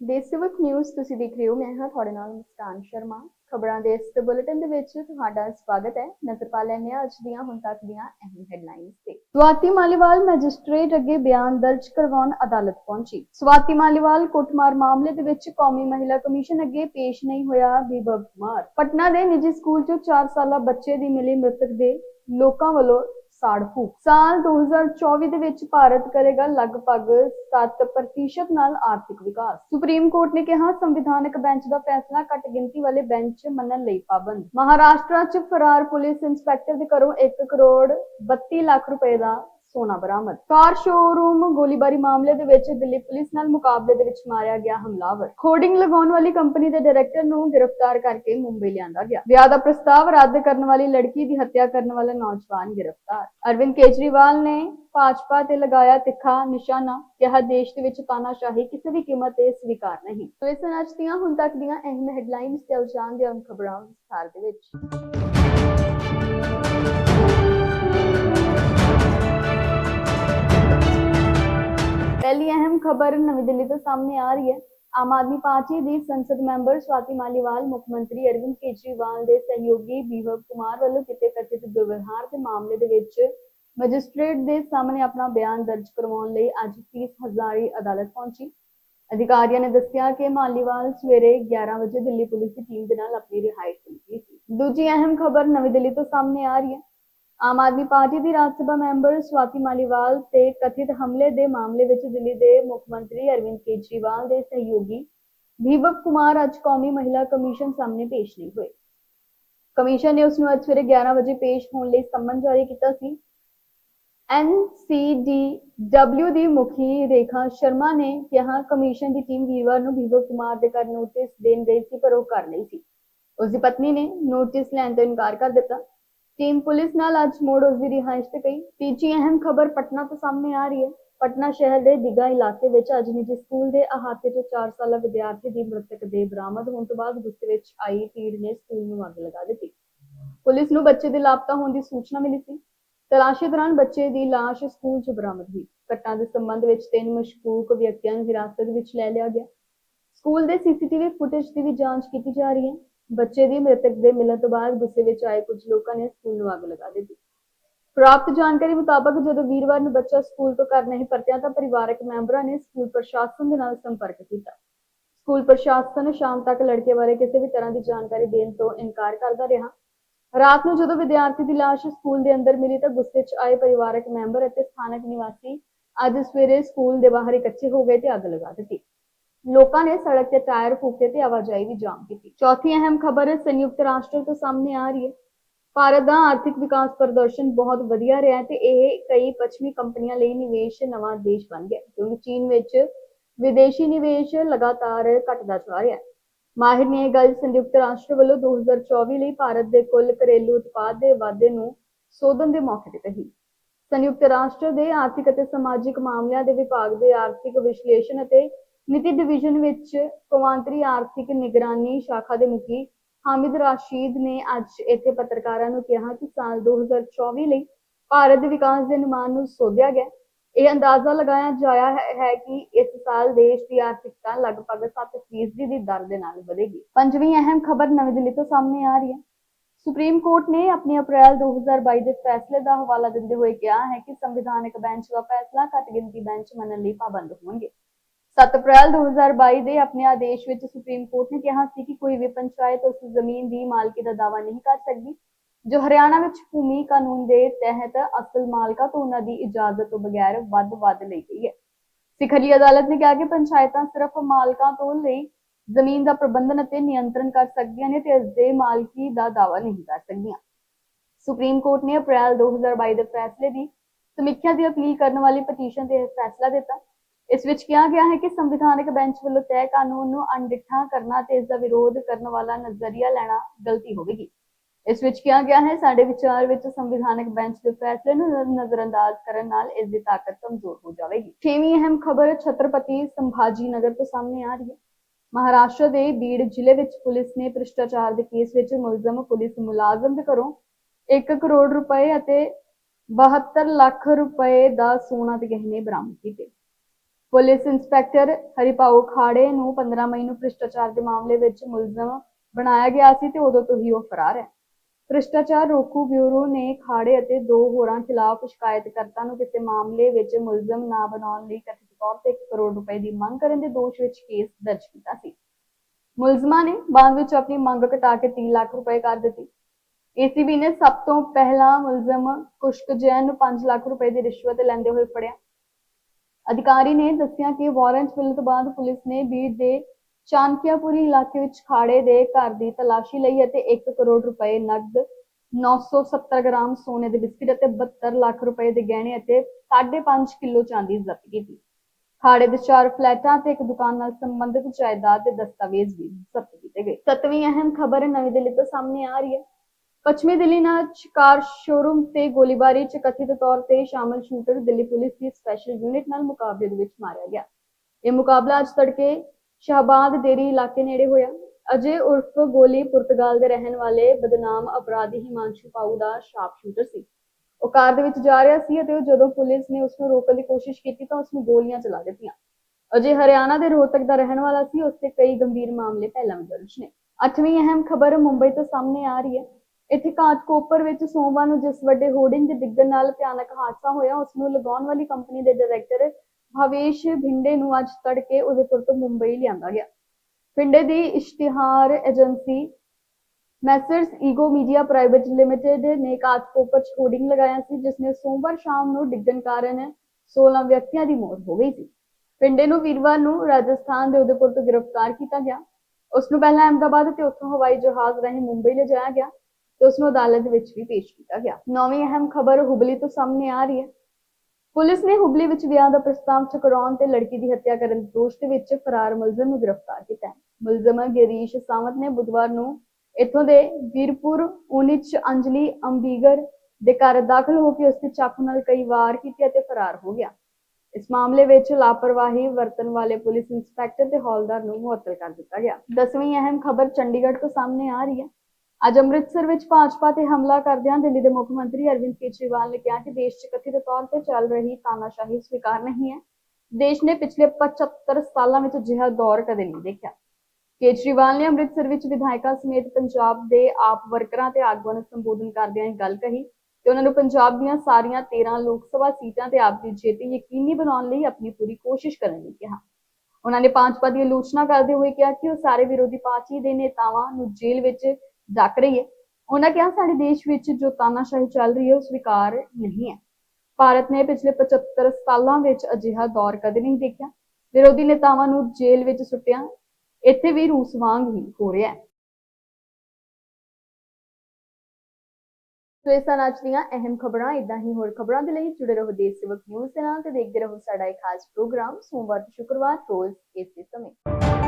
ਦੇਸ਼ਵਕ news ਤੁਸੀਂ ਦੇਖ ਰਹੇ ਹੋ, ਮੈਂ ਹਾਂ ਤੁਹਾਡੇ ਨਾਲ ਮੁਸਕਾਨ ਸ਼ਰਮਾ। ਖਬਰਾਂ ਦੇ ਇਸ ਬੁਲੇਟਿਨ ਦੇ ਵਿੱਚ ਤੁਹਾਡਾ ਸਵਾਗਤ ਹੈ। ਨਜ਼ਰ ਪਾ ਲੈਂਦੇ ਹਾਂ ਅੱਜ ਦੀਆਂ, ਹੁਣ ਤੱਕ ਦੀਆਂ ਅਹਿਮ ਹੈਡਲਾਈਨਸ ਤੇ। ਸਵਾਤੀ ਮਾਲੀਵਾਲ ਮੈਜਿਸਟ੍ਰੇਟ ਅੱਗੇ ਬਿਆਨ ਦਰਜ ਕਰਵਾਉਣ ਅਦਾਲਤ ਪਹੁੰਚੀ। ਸਵਾਤੀ ਮਾਲੀਵਾਲ ਕੁੱਟਮਾਰ ਮਾਮਲੇ ਦੇ ਵਿੱਚ ਕੌਮੀ ਮਹਿਲਾ ਕਮਿਸ਼ਨ ਅੱਗੇ ਪੇਸ਼ ਨਹੀਂ ਹੋਇਆ ਬੀਬਬ ਕੁਮਾਰ। ਪਟਨਾ ਦੇ ਨਿੱਜੀ ਸਕੂਲ 'ਚੋਂ 4 ਸਾਲਾ ਬੱਚੇ ਦੀ ਮਿਲੀ ਮ੍ਰਿਤਕ ਦੇ ਲੋਕਾਂ ਵੱਲੋਂ ਸਾੜ ਫੂਕ। ਸਾਲ 2024 ਦੇ ਵਿੱਚ ਭਾਰਤ ਕਰੇਗਾ ਲਗਭਗ 7% ਨਾਲ ਆਰਥਿਕ ਵਿਕਾਸ। ਸੁਪਰੀਮ ਕੋਰਟ ਨੇ ਕਿਹਾ, ਸੰਵਿਧਾਨਕ ਬੈਂਚ ਦਾ ਫੈਸਲਾ ਘੱਟ ਗਿਣਤੀ ਵਾਲੇ ਬੈਂਚ ਮੰਨਣ ਲਈ ਪਾਬੰਦ। ਮਹਾਰਾਸ਼ਟਰ 'ਚ ਫਰਾਰ ਪੁਲਿਸ ਇੰਸਪੈਕਟਰ ਦੇ ਘਰੋਂ 1 ਕਰੋੜ 32 ਲੱਖ ਰੁਪਏ ਦਾ ਸੋਨਾ ਬਰਾਮਦ। ਕਾਰ ਸ਼ੋਰੂਮ ਗੋਲੀਬਾਰੀ ਮਾਮਲੇ ਦੇ ਵਿੱਚ ਦਿੱਲੀ ਪੁਲਿਸ ਨਾਲ ਮੁਕਾਬਲੇ ਦੇ ਵਿੱਚ ਮਾਰਿਆ ਗਿਆ ਹਮਲਾਵਰ। ਹੋਰਡਿੰਗ ਲਗਾਉਣ ਵਾਲੀ ਕੰਪਨੀ ਦੇ ਡਾਇਰੈਕਟਰ ਨੂੰ ਗ੍ਰਿਫਤਾਰ ਕਰਕੇ ਮੁੰਬਈ ਲਿਆਂਦਾ ਗਿਆ। ਵਿਆਹ ਦਾ ਪ੍ਰਸਤਾਵ ਰੱਦ ਕਰਨ ਵਾਲੀ ਲੜਕੀ ਦੀ ਹੱਤਿਆ ਕਰਨ ਵਾਲਾ ਨੌਜਵਾਨ ਗ੍ਰਿਫਤਾਰ। ਅਰਵਿੰਦ ਕੇਜਰੀਵਾਲ ਨੇ ਭਾਜਪਾ ਤੇ ਲਗਾਇਆ ਤਿੱਖਾ ਨਿਸ਼ਾਨਾ, ਕਿਹਾ ਦੇਸ਼ ਦੇ ਵਿੱਚ ਤਾਨਾਸ਼ਾਹੀ ਕਿਸੇ ਵੀ ਕੀਮਤ ਤੇ ਸਵੀਕਾਰ ਨਹੀਂ। ਸੋ ਇਸ ਨਾਲ ਦੀਆਂ ਹੁਣ ਤੱਕ ਦੀਆਂ ਅਹਿਮ ਹੈਡਲਾਈਨਸ ਤੇ ਉਲਝਾਨ ਦੀਆਂ ਖਬਰਾਂ ਵਿਸਥਾਰ ਦੇ ਵਿੱਚ। ਪਹਿਲੀ ਅਹਿਮ ਖਬਰ ਨਵੀਂ ਦਿੱਲੀ ਤੋਂ ਸਾਹਮਣੇ ਆ ਰਹੀ ਹੈ। ਆਮ ਆਦਮੀ ਪਾਰਟੀ ਦੀ ਸੰਸਦ ਮੈਂਬਰ ਸਵਾਤੀ ਮਾਲੀਵਾਲ, ਮੁੱਖ ਮੰਤਰੀ ਅਰਵਿੰਦ ਕੇਜਰੀਵਾਲ ਦੇ ਸਹਿਯੋਗੀ ਬੀਵਬ ਕੁਮਾਰ ਵੱਲੋਂ ਕੀਤੇ ਕਥਿਤ ਦੁਰਵਿਵਹਾਰ ਦੇ ਮਾਮਲੇ ਦੇ ਵਿੱਚ ਮੈਜਿਸਟ੍ਰੇਟ ਦੇ ਸਾਹਮਣੇ ਆਪਣਾ ਬਿਆਨ ਦਰਜ ਕਰਵਾਉਣ ਲਈ ਅੱਜ 30 ਹਜ਼ਾਰੀ ਅਦਾਲਤ ਪਹੁੰਚੀ। ਅਧਿਕਾਰੀਆਂ ਨੇ ਦੱਸਿਆ ਕਿ ਮਾਲੀਵਾਲ ਸਵੇਰੇ 11 ਵਜੇ ਦਿੱਲੀ ਪੁਲਿਸ ਦੀ ਟੀਮ ਦੇ ਨਾਲ ਆਪਣੀ ਰਿਹਾਇਸ਼ ਤੇ ਸੀ। ਦੂਜੀ ਅਹਿਮ ਖਬਰ ਨਵੀਂ ਦਿੱਲੀ ਤੋਂ ਸਾਹਮਣੇ ਆ ਰਹੀ ਹੈ। ਆਮ ਆਦਮੀ ਪਾਰਟੀ ਦੀ ਰਾਜ ਸਭਾ ਮੈਂਬਰ ਸਵਾਤੀ ਮਾਲੀਵਾਲ ਤੇ ਕਥਿਤ ਹਮਲੇ ਦੇ ਮਾਮਲੇ ਵਿੱਚ ਦਿੱਲੀ ਦੇ ਮੁੱਖ ਮੰਤਰੀ ਅਰਵਿੰਦ ਕੇਜਰੀਵਾਲ ਦੇ ਸਹਿਯੋਗੀ ਭੀਵਕ ਕੁਮਾਰ ਅੱਜ ਕੌਮੀ ਮਹਿਲਾ ਕਮਿਸ਼ਨ ਸਾਹਮਣੇ ਪੇਸ਼ ਨਹੀਂ ਹੋਏ। ਕਮਿਸ਼ਨ ਨੇ ਉਸ ਨੂੰ ਅੱਜ ਸਵੇਰੇ 11 ਵਜੇ ਪੇਸ਼ ਹੋਣ ਲਈ ਸੰਮਨ ਜਾਰੀ ਕੀਤਾ ਸੀ। NCDW ਦੀ ਮੁਖੀ ਰੇਖਾ ਸ਼ਰਮਾ ਨੇ ਕਿਹਾ, ਕਮਿਸ਼ਨ ਦੀ ਟੀਮ ਵੀਰਵਾਰ ਨੂੰ ਭੀਵਕ ਕੁਮਾਰ ਦੇ ਘਰ ਨੋਟਿਸ ਦੇਣ ਗਈ ਸੀ, ਪਰ ਉਹ ਕਰ ਲਈ ਸੀ। ਉਸ ਦੀ ਪਤਨੀ ਨੇ ਨੋਟਿਸ ਲੈਣ ਤੋਂ ਇਨਕਾਰ ਕਰ ਦਿੱਤਾ। ਟੀਮ ਪੁਲਿਸ ਨਾਲ ਅੱਜ ਮੋੜ ਦੀ ਰਿਹਾਇਸ਼ ਤੇ ਗਈ ਤੀਜੀ ਅਹਿਮ ਖਬਰ ਪਟਨਾ ਤੋਂ ਸਾਹਮਣੇ ਆ ਰਹੀ ਹੈ। ਪਟਨਾ ਸ਼ਹਿਰ ਦੇ ਦਿਗਾ ਇਲਾਕੇ ਵਿੱਚ ਅੱਜ ਨਿੱਜੀ ਸਕੂਲ ਦੇ ਅਹਾਤੇ ਤੋਂ 4 ਸਾਲਾ ਵਿਦਿਆਰਥੀ ਦੀ ਮ੍ਰਿਤਕ ਦੇ ਬਰਾਮਦ ਹੋਣ ਤੋਂ ਬਾਅਦ ਗੁੱਸੇ ਵਿੱਚ ਆਈ ਭੀੜ ਨੇ ਸਕੂਲ ਨੂੰ ਅੱਗ ਲਗਾ ਦਿੱਤੀ। ਪੁਲਿਸ ਨੂੰ ਬੱਚੇ ਦੇ ਲਾਪਤਾ ਹੋਣ ਦੀ ਸੂਚਨਾ ਮਿਲੀ ਸੀ। ਤਲਾਸ਼ੀ ਦੌਰਾਨ ਬੱਚੇ ਦੀ ਲਾਸ਼ ਸਕੂਲ 'ਚ ਬਰਾਮਦ ਹੋਈ। ਘਟਨਾ ਦੇ ਸੰਬੰਧ ਵਿੱਚ ਤਿੰਨ ਮਸ਼ਕੂਕ ਵਿਅਕਤੀਆਂ ਨੂੰ ਹਿਰਾਸਤ ਵਿੱਚ ਲੈ ਲਿਆ ਗਿਆ। ਸਕੂਲ ਦੇ ਸੀਸੀਟੀਵੀ ਫੁਟੇਜ ਦੀ ਵੀ ਜਾਂਚ ਕੀਤੀ ਜਾ ਰਹੀ ਹੈ। ਬੱਚੇ ਦੀ ਮ੍ਰਿਤਕ ਦੇ ਮਿਲਣ ਤੋਂ ਬਾਅਦ ਗੁੱਸੇ ਵਿੱਚ ਆਏ ਕੁਝ ਲੋਕਾਂ ਨੇ ਸਕੂਲ ਨੂੰ ਅੱਗ ਲਗਾ ਦਿੱਤੀ। ਪ੍ਰਾਪਤ ਜਾਣਕਾਰੀ ਮੁਤਾਬਕ ਜਦੋਂ ਵੀਰਵਾਰ ਨੂੰ ਬੱਚਾ ਸਕੂਲ ਤੋਂ ਘਰ ਨਹੀਂ ਪਰਤਿਆ ਤਾਂ ਪਰਿਵਾਰਕ ਮੈਂਬਰਾਂ ਨੇ ਸਕੂਲ ਪ੍ਰਸ਼ਾਸਨ ਦੇ ਨਾਲ ਸੰਪਰਕ ਕੀਤਾ। ਸਕੂਲ ਪ੍ਰਸ਼ਾਸਨ ਸ਼ਾਮ ਤੱਕ ਲੜਕੇ ਬਾਰੇ ਕਿਸੇ ਵੀ ਤਰ੍ਹਾਂ ਦੀ ਜਾਣਕਾਰੀ ਦੇਣ ਤੋਂ ਇਨਕਾਰ ਕਰਦਾ ਰਿਹਾ। ਰਾਤ ਨੂੰ ਜਦੋਂ ਵਿਦਿਆਰਥੀ ਦੀ ਲਾਸ਼ ਸਕੂਲ ਦੇ ਅੰਦਰ ਮਿਲੀ ਤਾਂ ਗੁੱਸੇ 'ਚ ਆਏ ਪਰਿਵਾਰਕ ਮੈਂਬਰ ਅਤੇ ਸਥਾਨਕ ਨਿਵਾਸੀ ਅੱਜ ਸਵੇਰੇ ਸਕੂਲ ਦੇ ਬਾਹਰ ਇਕੱਠੇ ਹੋ ਗਏ ਤੇ ਅੱਗ ਲਗਾ ਦਿੱਤੀ। ਲੋਕਾਂ ਨੇ ਸੜਕ ਤੇ ਟਾਇਰ ਫੂਕੇ ਤੇ ਆਵਾਜਾਈ ਵੀ ਜਾਮ ਕੀਤੀ। ਚੌਥੀ ਅਹਿਮ ਖਬਰ ਸੰਯੁਕਤ ਰਾਸ਼ਟਰ ਤੋਂ ਸਾਹਮਣੇ ਆ ਰਹੀ ਹੈ। ਭਾਰਤ ਦਾ ਆਰਥਿਕ ਵਿਕਾਸ ਪ੍ਰਦਰਸ਼ਨ ਬਹੁਤ ਵਧੀਆ ਰਿਹਾ ਤੇ ਇਹ ਕਈ ਪੱਛਮੀ ਕੰਪਨੀਆਂ ਲਈ ਨਿਵੇਸ਼ ਨਵਾਂ ਦੇਸ਼ ਬਣ ਗਿਆ ਕਿਉਂਕਿ ਚੀਨ ਵਿੱਚ ਵਿਦੇਸ਼ੀ ਨਿਵੇਸ਼ ਲਗਾਤਾਰ ਘਟਦਾ ਜਾ ਰਿਹਾ ਹੈ। ਮਾਹਿਰ ਨੇ ਇਹ ਗੱਲ ਸੰਯੁਕਤ ਰਾਸ਼ਟਰ ਵੱਲੋਂ 2024 ਲਈ ਭਾਰਤ ਦੇ ਕੁੱਲ ਘਰੇਲੂ ਉਤਪਾਦ ਦੇ ਵਾਧੇ ਨੂੰ ਸੋਧਣ ਦੇ ਮੌਕੇ ਤੇ ਕਹੀ। ਸੰਯੁਕਤ ਰਾਸ਼ਟਰ ਦੇ ਆਰਥਿਕ ਅਤੇ ਸਮਾਜਿਕ ਮਾਮਲਿਆਂ ਦੇ ਵਿਭਾਗ ਦੇ ਆਰਥਿਕ ਵਿਸ਼ਲੇਸ਼ਣ ਅਤੇ ਨੀਤੀ ਡਿਵੀਜ਼ਨ ਵਿੱਚ ਕੌਮਾਂਤਰੀ ਆਰਥਿਕ ਨਿਗਰਾਨੀ ਸ਼ਾਖਾ ਦੇ ਮੁਖੀ ਹਾਮਿਦ ਰਾਸ਼ੀਦ ਨੇ ਅੱਜ ਇੱਥੇ ਪੱਤਰਕਾਰਾਂ ਨੂੰ ਕਿਹਾ ਕਿ ਸਾਲ 2024 ਲਈ ਭਾਰਤ ਦੇ ਵਿਕਾਸ ਦੇ ਅਨੁਮਾਨ ਨੂੰ ਸੋਧਿਆ ਗਿਆ। ਇਹ ਅੰਦਾਜ਼ਾ ਲਗਾਇਆ ਜਾਇਆ ਹੈ ਕਿ ਇਸ ਸਾਲ ਦੇਸ਼ ਦੀ ਆਰਥਿਕਤਾ ਲਗਭਗ 7% ਦੀ ਦਰ ਦੇ ਨਾਲ ਵਧੇਗੀ। ਪੰਜਵੀਂ ਅਹਿਮ ਖਬਰ ਨਵੀਂ ਦਿੱਲੀ ਤੋਂ ਸਾਹਮਣੇ ਆ ਰਹੀ ਹੈ। ਸੁਪਰੀਮ ਕੋਰਟ ਨੇ ਆਪਣੀ ਅਪ੍ਰੈਲ 2022 ਦੇ ਫੈਸਲੇ ਦਾ ਹਵਾਲਾ ਦਿੰਦੇ ਹੋਏ ਕਿਹਾ ਹੈ ਕਿ ਸੰਵਿਧਾਨਕ ਬੈਂਚ ਦਾ ਫੈਸਲਾ ਘੱਟ ਗਿਣਤੀ ਬੈਂਚ ਮੰਨਣ ਲਈ ਪਾਬੰਦ ਹੋਣਗੇ। 7 ਅਪ੍ਰੈਲ 2022 ਦੇ ਆਪਣੇ ਆਦੇਸ਼ ਵਿੱਚ ਸੁਪਰੀਮ ਕੋਰਟ ਨੇ ਕਿਹਾ ਸੀ ਕਿ ਕੋਈ ਵੀ ਪੰਚਾਇਤ ਉਸ ਜ਼ਮੀਨ ਦੀ ਮਾਲਕੀ ਦਾ ਦਾਅਵਾ ਨਹੀਂ ਕਰ ਸਕਦੀ, ਜੋ ਹਰਿਆਣਾ ਵਿੱਚ ਭੂਮੀ ਕਾਨੂੰਨ ਦੇ ਤਹਿਤ ਅਸਲ ਮਾਲਕਾਂ ਤੋਂ ਉਹਨਾਂ ਦੀ ਇਜਾਜ਼ਤ ਤੋਂ ਬਗੈਰ ਵੱਧ-ਵੱਧ ਲਈ ਗਈ ਹੈ। ਸਿਖਰਲੀ ਅਦਾਲਤ ਨੇ ਕਿਹਾ ਕਿ ਪੰਚਾਇਤਾਂ ਸਿਰਫ ਮਾਲਕਾਂ ਤੋਂ ਲਈ ਜ਼ਮੀਨ ਦਾ ਪ੍ਰਬੰਧਨ ਅਤੇ ਨਿਯੰਤਰਣ ਕਰ ਸਕਦੀਆਂ ਨੇ ਤੇ ਇਸ ਦੇ ਮਾਲਕੀ ਦਾ ਦਾਅਵਾ ਨਹੀਂ ਕਰ ਸਕਦੀਆਂ। ਸੁਪਰੀਮ ਕੋਰਟ ਨੇ ਅਪ੍ਰੈਲ 2022 ਦੇ ਫੈਸਲੇ ਦੀ ਸਮੀਖਿਆ ਦੀ ਅਪੀਲ ਕਰਨ ਵਾਲੀ ਪਟੀਸ਼ਨ ਤੇ ਫੈਸਲਾ ਦਿੱਤਾ। ਇਸ ਵਿੱਚ ਕਿਹਾ ਗਿਆ ਹੈ ਕਿ ਸੰਵਿਧਾਨਕ ਬੈਂਚ ਵੱਲੋਂ ਤੈਅ ਕਾਨੂੰਨ ਨੂੰ ਅਣਡਿੱਠਾ ਕਰਨਾ ਤੇ ਇਸ ਦਾ ਵਿਰੋਧ ਕਰਨ ਵਾਲਾ ਨਜ਼ਰੀਆ ਲੈਣਾ ਗਲਤੀ ਹੋਵੇਗੀ। ਇਸ ਵਿੱਚ ਕਿਹਾ ਗਿਆ ਹੈ, ਸਾਡੇ ਵਿਚਾਰ ਵਿੱਚ ਸੰਵਿਧਾਨਕ ਬੈਂਚ ਦੇ ਫੈਸਲੇ ਨੂੰ ਨਜ਼ਰਅੰਦਾਜ਼ ਕਰਨ ਨਾਲ ਇਸ ਦੀ ਤਾਕਤ ਕਮਜ਼ੋਰ ਹੋ ਜਾਵੇਗੀ। ਛੇਵੀਂ ਅਹਿਮ ਖਬਰ ਛਤਰਪਤੀ ਸੰਭਾਜੀ ਨਗਰ ਤੋਂ ਸਾਹਮਣੇ ਆ ਰਹੀ ਹੈ। ਮਹਾਰਾਸ਼ਟਰ ਦੇ ਬੀੜ ਜ਼ਿਲ੍ਹੇ ਵਿੱਚ ਪੁਲਿਸ ਨੇ ਭ੍ਰਿਸ਼ਟਾਚਾਰ ਦੇ ਕੇਸ ਵਿੱਚ ਮੁਲਜ਼ਮ ਪੁਲਿਸ ਮੁਲਾਜ਼ਮ ਦੇ ਘਰੋਂ 1 ਕਰੋੜ ਰੁਪਏ ਅਤੇ 72 ਲੱਖ ਰੁਪਏ ਦਾ ਸੋਨਾ ਤੇ ਗਹਿਣੇ ਬਰਾਮਦ ਕੀਤੇ। ਪੁਲਿਸ ਇੰਸਪੈਕਟਰ ਹਰੀਪਾਉ ਖਾੜੇ ਨੂੰ 15 ਮਈ ਨੂੰ ਭ੍ਰਿਸ਼ਟਾਚਾਰ ਦੇ ਮਾਮਲੇ ਵਿੱਚ ਮੁਲਜ਼ਮ ਬਣਾਇਆ ਗਿਆ ਸੀ ਤੇ ਉਦੋਂ ਤੋਂ ਹੀ ਉਹ ਫਰਾਰ ਹੈ। ਭ੍ਰਿਸ਼ਟਾਚਾਰ ਰੋਕੂ ਬਿਊਰੋ ਨੇ ਖਾੜੇ ਅਤੇ ਦੋ ਹੋਰਾਂ ਖਿਲਾਫ ਸ਼ਿਕਾਇਤਕਰਤਾ ਨੂੰ ਕਿਸੇ ਮਾਮਲੇ ਵਿੱਚ ਮੁਲਜ਼ਮ ਨਾ ਬਣਾਉਣ ਲਈ ਕਥਿਤ ਤੌਰ ਤੇ 1 ਕਰੋੜ ਰੁਪਏ ਦੀ ਮੰਗ ਕਰਨ ਦੇ ਦੋਸ਼ ਵਿੱਚ ਕੇਸ ਦਰਜ ਕੀਤਾ ਸੀ। ਮੁਲਜ਼ਮਾਂ ਨੇ ਬਾਅਦ ਵਿੱਚ ਆਪਣੀ ਮੰਗ ਘਟਾ ਕੇ 3 ਲੱਖ ਰੁਪਏ ਕਰ ਦਿੱਤੀ। ਏਸੀਬੀ ਨੇ ਸਭ ਤੋਂ ਪਹਿਲਾਂ ਮੁਲਜ਼ਮ ਕੁਸ਼ਕ ਜੈਨ ਨੂੰ 5 ਲੱਖ ਰੁਪਏ ਦੀ ਰਿਸ਼ਵਤ ਲੈਂਦੇ ਹੋਏ ਫੜਿਆ। ਅਧਿਕਾਰੀ ਨੇ ਦੱਸਿਆ ਕਿ ਵਾਰੰਟ ਮਿਲਣ ਤੋਂ ਬਾਅਦ ਪੁਲਿਸ ਨੇ ਬੀੜ ਦੇ ਚਾਨਕਿਆਪੁਰੀ ਇਲਾਕੇ ਵਿੱਚ ਖਾੜੇ ਦੇ ਘਰ ਦੀ ਤਲਾਸ਼ੀ ਲਈ ਅਤੇ 1 ਕਰੋੜ ਰੁਪਏ ਨਕਦ 970 ਗ੍ਰਾਮ ਸੋਨੇ ਦੇ ਬਿਸਕਿਟ ਅਤੇ 72 ਲੱਖ ਰੁਪਏ ਦੇ ਗਹਿਣੇ ਅਤੇ 5.5 ਕਿਲੋ ਚਾਂਦੀ ਜ਼ਬਤ ਕੀਤੀ। ਖਾੜੇ ਦੇ ਚਾਰ ਫਲੈਟਾਂ ਤੇ ਇੱਕ ਦੁਕਾਨ ਨਾਲ ਸੰਬੰਧਿਤ ਜਾਇਦਾਦ ਦੇ ਦਸਤਾਵੇਜ਼ ਵੀ ਜ਼ਬਤ ਕੀਤੇ ਗਏ। ਸਤਵੀਂ ਅਹਿਮ ਖਬਰ ਨਵੀਂ ਦਿੱਲੀ ਤੋਂ ਸਾਹਮਣੇ ਆ ਰਹੀ ਹੈ। ਪੱਛਮੀ ਦਿੱਲੀ ਨਾਲ ਕਾਰ ਸ਼ੋਰੂਮ ਤੇ ਗੋਲੀਬਾਰੀ ਚ ਕਥਿਤ ਤੌਰ ਤੇ ਸ਼ਾਮਲ ਸ਼ੂਟਰ ਦਿੱਲੀ ਪੁਲਿਸ ਦੀ ਸਪੈਸ਼ਲ ਯੂਨਿਟ ਨਾਲ ਮੁਕਾਬਲੇ ਦੇ ਵਿੱਚ ਮਾਰਿਆ ਗਿਆ। ਇਹ ਮੁਕਾਬਲਾ ਅੱਜ ਤੜਕੇ ਸ਼ਹਬਾਦ ਦੇਰੀ ਇਲਾਕੇ ਨੇੜੇ ਹੋਇਆ। ਅਜੇ ਉਰਫ ਗੋਲੀ ਪੁਰਤਗਾਲ ਦੇ ਰਹਿਣ ਵਾਲੇ ਬਦਨਾਮ ਅਪਰਾਧੀ ਹਿਮਾਂਸ਼ੂ ਪਾਊ ਦਾ ਸ਼ਾਰਪ ਸ਼ੂਟਰ ਸੀ। ਉਹ ਕਾਰ ਦੇ ਵਿੱਚ ਜਾ ਰਿਹਾ ਸੀ ਅਤੇ ਜਦੋਂ ਪੁਲਿਸ ਨੇ ਉਸ ਨੂੰ ਰੋਕਣ ਦੀ ਕੋਸ਼ਿਸ਼ ਕੀਤੀ ਤਾਂ ਉਸ ਨੂੰ ਗੋਲੀਆਂ ਚਲਾ ਦਿੱਤੀਆਂ। ਅਜੇ ਹਰਿਆਣਾ ਦੇ ਰੋਹਤਕ ਦਾ ਰਹਿਣ ਵਾਲਾ ਸੀ, ਉਸ ਤੇ ਕਈ ਗੰਭੀਰ ਮਾਮਲੇ ਪਹਿਲਾਂ ਵੀ ਦਰਜ ਨੇ। ਅੱਠਵੀਂ ਅਹਿਮ ਖਬਰ ਮੁੰਬਈ ਤੋਂ ਸਾਹਮਣੇ ਆ ਰਹੀ ਹੈ। ਇੱਥੇ ਕਾਟਕੋਪਰ ਵਿੱਚ ਸੋਮਵਾਰ ਨੂੰ ਜਿਸ ਵੱਡੇ ਹੋਰਡਿੰਗ ਦੇ ਡਿੱਗਣ ਨਾਲ ਭਿਆਨਕ ਹਾਦਸਾ ਹੋਇਆ ਉਸ ਨੂੰ ਲਗਾਉਣ ਵਾਲੀ ਕੰਪਨੀ ਦੇ ਡਾਇਰੈਕਟਰ ਭਾਵੇਸ਼ ਭਿੰਡੇ ਨੂੰ ਅੱਜ ਤੜਕੇ ਉਦੇਪੁਰ ਤੋਂ ਮੁੰਬਈ ਲਿਆਂਦਾ ਗਿਆ। ਭਿੰਡੇ ਦੀ ਇਸ਼ਤਿਹਾਰ agency messrs ego media private limited ਨੇ ਕਾਟਕੋਪਰ 'ਚ ਹੋਰਡਿੰਗ ਲਗਾਇਆ ਸੀ ਜਿਸ ਨੇ ਸੋਮਵਾਰ ਸ਼ਾਮ ਨੂੰ ਡਿੱਗਣ ਕਾਰਨ 16 ਵਿਅਕਤੀਆਂ ਦੀ ਮੌਤ ਹੋ ਗਈ ਸੀ। ਪਿੰਡੇ ਨੂੰ ਵੀਰਵਾਰ ਨੂੰ ਰਾਜਸਥਾਨ ਦੇ ਉਦੇਪੁਰ ਤੋਂ ਗ੍ਰਿਫਤਾਰ ਕੀਤਾ ਗਿਆ। ਉਸ ਨੂੰ ਪਹਿਲਾਂ ਅਹਿਮਦਾਬਾਦ ਤੇ ਉੱਥੋਂ ਹਵਾਈ ਜਹਾਜ਼ ਰਾਹੀਂ ਮੁੰਬਈ ਲਿਜਾਇਆ ਗਿਆ। ਤੇ ਉਸ ਨੂੰ ਅਦਾਲਤ ਵਿੱਚ ਵੀ ਪੇਸ਼ ਕੀਤਾ ਗਿਆ। ਨੌਵੀਂ ਅਹਿਮ ਖਬਰ ਹੁਬਲੀ ਤੋਂ ਸਾਹਮਣੇ ਆ ਰਹੀ ਹੈ। ਪੁਲਿਸ ਨੇ ਹੁਬਲੀ ਵਿੱਚ ਵਿਆਹ ਦਾ ਪ੍ਰਸਤਾਵ ਠੁਕਰਾਉਣ ਤੇ ਲੜਕੀ ਦੀ ਹੱਤਿਆ ਕਰਨ ਦੇ ਦੋਸ਼ ਦੇ ਵਿੱਚ ਫਰਾਰ ਮੁਲਜ਼ਮ ਨੂੰ ਗ੍ਰਿਫਤਾਰ ਕੀਤਾ ਹੈ। ਮੁਲਜ਼ਮ ਗਿਰੀਸ਼ ਸਾਵੰਤ ਨੇ ਬੁੱਧਵਾਰ ਨੂੰ ਇੱਥੋਂ ਦੇ ਵੀਰਪੁਰ ਉਨਿਚ ਅੰਜਲੀ ਅੰਬੀਗਰ ਦੇ ਘਰ ਦਾਖਲ ਹੋ ਕੇ ਉਸ ਤੇ ਚਾਕੂ ਨਾਲ ਕਈ ਵਾਰ ਕੀਤੀ ਅਤੇ ਫਰਾਰ ਹੋ ਗਿਆ। ਇਸ ਮਾਮਲੇ ਵਿੱਚ ਲਾਪਰਵਾਹੀ ਵਰਤਣ ਵਾਲੇ ਪੁਲਿਸ ਇੰਸਪੈਕਟਰ ਤੇ ਹੌਲਦਾਰ ਨੂੰ ਮੁਅੱਤਲ ਕਰ ਦਿੱਤਾ ਗਿਆ। ਦਸਵੀਂ ਅਹਿਮ ਖਬਰ ਚੰਡੀਗੜ੍ਹ ਤੋਂ ਸਾਹਮਣੇ ਆ ਰਹੀ ਹੈ। ਅੱਜ ਅੰਮ੍ਰਿਤਸਰ ਵਿੱਚ ਭਾਜਪਾ ਤੇ ਹਮਲਾ ਕਰਦਿਆਂ ਦਿੱਲੀ ਦੇ ਮੁੱਖ ਮੰਤਰੀ ਅਰਵਿੰਦ ਕੇਜਰੀਵਾਲ ਨੇ ਕਿਹਾ ਕਿ ਦੇਸ਼ 'ਚ ਕਥਿਤ ਤੌਰ ਤੇ ਚੱਲ ਰਹੀ ਤਾਨਾਸ਼ਾਹੀ ਸਵੀਕਾਰ ਨਹੀਂ ਹੈ। ਦੇਸ਼ ਨੇ ਪਿਛਲੇ 75 ਸਾਲਾਂ ਵਿੱਚ ਅਜਿਹਾ ਦੌਰ ਕਦੇ ਨਹੀਂ ਦੇਖਿਆ। ਕੇਜਰੀਵਾਲ ਨੇ ਅੰਮ੍ਰਿਤਸਰ ਵਿੱਚ ਵਿਧਾਇਕਾਂ ਸਮੇਤ ਪੰਜਾਬ ਦੇ ਆਪ ਵਰਕਰਾਂ ਤੇ ਆਗੂਆਂ ਨੂੰ ਸੰਬੋਧਨ ਕਰਦਿਆਂ ਇਹ ਗੱਲ ਕਹੀ ਤੇ ਉਹਨਾਂ ਨੂੰ ਪੰਜਾਬ ਦੀਆਂ ਸਾਰੀਆਂ 13 ਲੋਕ ਸਭਾ ਸੀਟਾਂ ਤੇ ਆਪ ਦੀ ਜਿੱਤ ਯਕੀਨੀ ਬਣਾਉਣ ਲਈ ਆਪਣੀ ਪੂਰੀ ਕੋਸ਼ਿਸ਼ ਕਰਨ ਲਈ ਕਿਹਾ। ਉਹਨਾਂ ਨੇ ਭਾਜਪਾ ਦੀ ਆਲੋਚਨਾ ਕਰਦੇ ਹੋਏ ਕਿਹਾ ਕਿ ਉਹ ਸਾਰੇ ਵਿਰੋਧੀ ਪਾਰਟੀ ਦੇ ਨੇਤਾਵਾਂ ਨੂੰ ਜੇਲ੍ਹ ਵਿੱਚ ਡੱਕ ਰਹੀ ਹੈ। ਉਹਨਾਂ ਕਿਹਾ, ਸਾਡੇ ਦੇਸ਼ ਵਿੱਚ ਜੋ ਤਾਨਾਸ਼ਾਹੀ ਚੱਲ ਰਹੀ ਹੈ, ਉਹ ਸਵੀਕਾਰ ਨਹੀਂ ਹੈ। ਭਾਰਤ ਨੇ ਪਿਛਲੇ 75 ਸਾਲਾਂ ਵਿੱਚ ਅਜਿਹਾ ਦੌਰ ਕਦੇ ਨਹੀਂ ਦੇਖਿਆ। ਵਿਰੋਧੀ ਨੇਤਾਵਾਂ ਨੂੰ ਜੇਲ੍ਹ ਵਿੱਚ ਸੁੱਟਿਆ। ਇੱਥੇ ਵੀ ਰੂਸ ਵਾਂਗ ਹੀ ਹੋ ਰਿਹਾ ਹੈ। ਸੋ ਇਹ ਸਨ ਅੱਜ ਦੀਆਂ ਅਹਿਮ ਖਬਰਾਂ ਇਦਾਂ ਹੀ ਹੋਰ ਖਬਰਾਂ ਦੇ ਲਈ ਜੁੜੇ ਰਹੋ ਦੇਸ਼ ਸੇਵਕ ਨਿਊਜ਼ ਦੇ ਨਾਲ ਤੇ ਦੇਖਦੇ ਰਹੋ ਸਾਡਾ ਇੱਕ ਖਾਸ ਪ੍ਰੋਗਰਾਮ ਸੋਮਵਾਰ ਤੋਂ ਸ਼ੁੱਕਰਵਾਰ ਰੋਜ਼ ਇਸੇ ਸਮੇਂ।